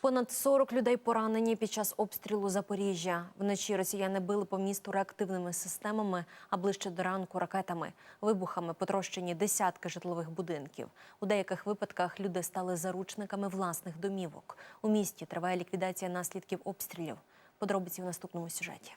Понад 40 людей поранені під час обстрілу Запоріжжя. Вночі росіяни били по місту реактивними системами, а ближче до ранку ракетами. Вибухами потрощені десятки житлових будинків. У деяких випадках люди стали заручниками власних домівок. У місті триває ліквідація наслідків обстрілів. Подробиці в наступному сюжеті.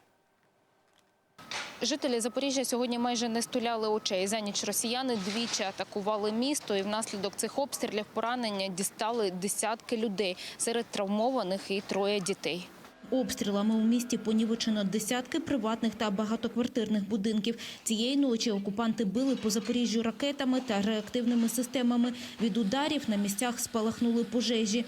Жителі Запоріжжя сьогодні майже не стуляли очей. За ніч росіяни двічі атакували місто, і внаслідок цих обстрілів поранення дістали десятки людей. Серед травмованих і троє дітей. Обстрілами у місті понівечено десятки приватних та багатоквартирних будинків. Цієї ночі окупанти били по Запоріжжю ракетами та реактивними системами. Від ударів на місцях спалахнули пожежі.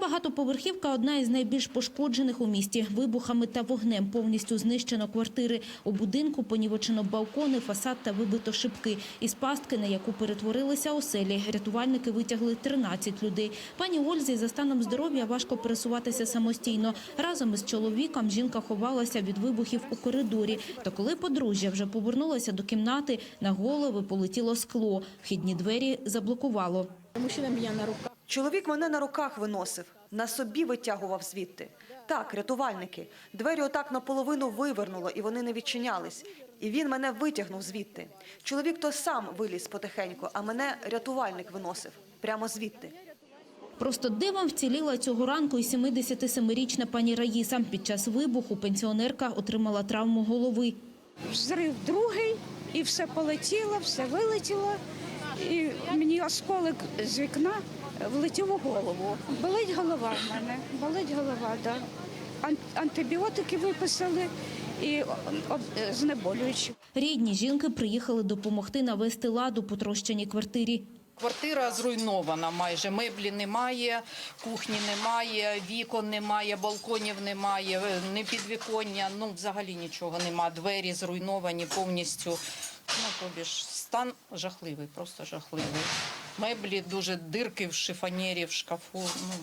Багатоповерхівка – одна із найбільш пошкоджених у місті. Вибухами та вогнем повністю знищено квартири. У будинку понівечено балкони, фасад та вибито шибки. Із пастки, на яку перетворилися оселі, рятувальники витягли 13 людей. Пані Ользі за станом здоров'я важко пересуватися самостійно. Разом із чоловіком жінка ховалася від вибухів у коридорі. Та коли подружжя вже повернулася до кімнати, на голови полетіло скло. Вхідні двері заблокувало. Мужчина меня на руках. Чоловік мене на руках виносив, на собі витягував звідти. Так, рятувальники. Двері отак наполовину вивернуло, і вони не відчинялись. І він мене витягнув звідти. Чоловік то сам виліз потихеньку, а мене рятувальник виносив прямо звідти. Просто дивом вціліла цього ранку і 77-річна пані Раїса. Під час вибуху пенсіонерка отримала травму голови. Взрив другий, і все полетіло, все вилетіло. І мені осколок з вікна влетів у голову. Болить голова в мене, болить голова, да. Антибіотики виписали і об- знеболюючі. Рідні жінки приїхали допомогти навести лад у потрощеній квартирі. Квартира зруйнована майже. Меблі немає, кухні немає, вікон немає, балконів немає, не підвіконня, ну взагалі нічого немає. Двері зруйновані повністю. Ну, тобі ж стан жахливий, просто жахливий. Меблі дуже дирки в шифонері, в шкафу. Ну,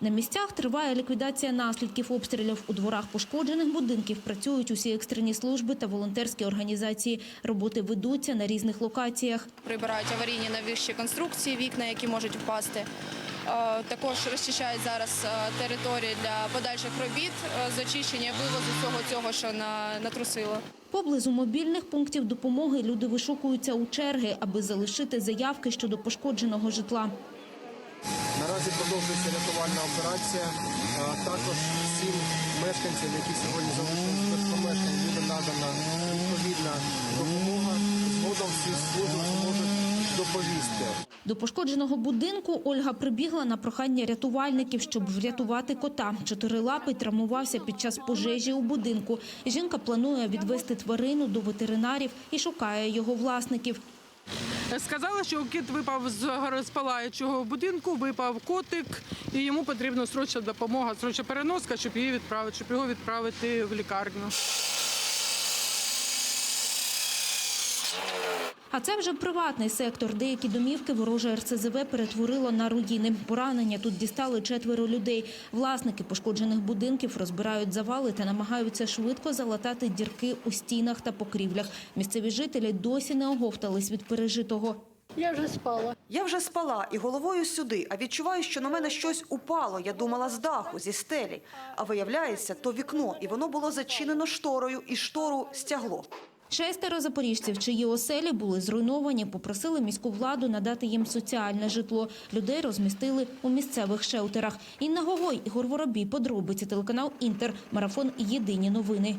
На місцях триває ліквідація наслідків обстрілів. У дворах пошкоджених будинків працюють усі екстрені служби та волонтерські організації. Роботи ведуться на різних локаціях. прибирають аварійні навіщі конструкції, вікна, які можуть впасти. Е, Також розчищають зараз е, території для подальших робіт е, з очищення вивозу всього цього, що на- натрусило. Поблизу мобільних пунктів допомоги люди вишукуються у черги, аби залишити заявки щодо пошкодженого житла. Наразі продовжується рятувальна операція. Також всім мешканцям, які сьогодні залишилися без помешкань, буде надана відповідна допомога. Згодом всі служби зможуть доповісти. До пошкодженого будинку Ольга прибігла на прохання рятувальників, щоб врятувати кота. Чотирилапий травмувався під час пожежі у будинку. Жінка планує відвести тварину до ветеринарів і шукає його власників. Сказали, що кіт випав з розпалаючого будинку, випав котик, і йому потрібна срочна допомога, срочна переноска, щоб її відправити, щоб його відправити в лікарню. А це вже приватний сектор. Деякі домівки вороже РСЗВ перетворило на руїни. Поранення тут дістали четверо людей. Власники пошкоджених будинків розбирають завали та намагаються швидко залатати дірки у стінах та покрівлях. Місцеві жителі досі не оговтались від пережитого. Я вже спала. Я вже спала і головою сюди, а відчуваю, що на мене щось упало. Я думала з даху, зі стелі. А виявляється, то вікно, і воно було зачинено шторою, і штору стягло. Шестеро запоріжців, чиї оселі були зруйновані, попросили міську владу надати їм соціальне житло. Людей розмістили у місцевих шелтерах. Інна Гогой, Ігор Воробій, подробиці, телеканал «Інтер», марафон «Єдині новини».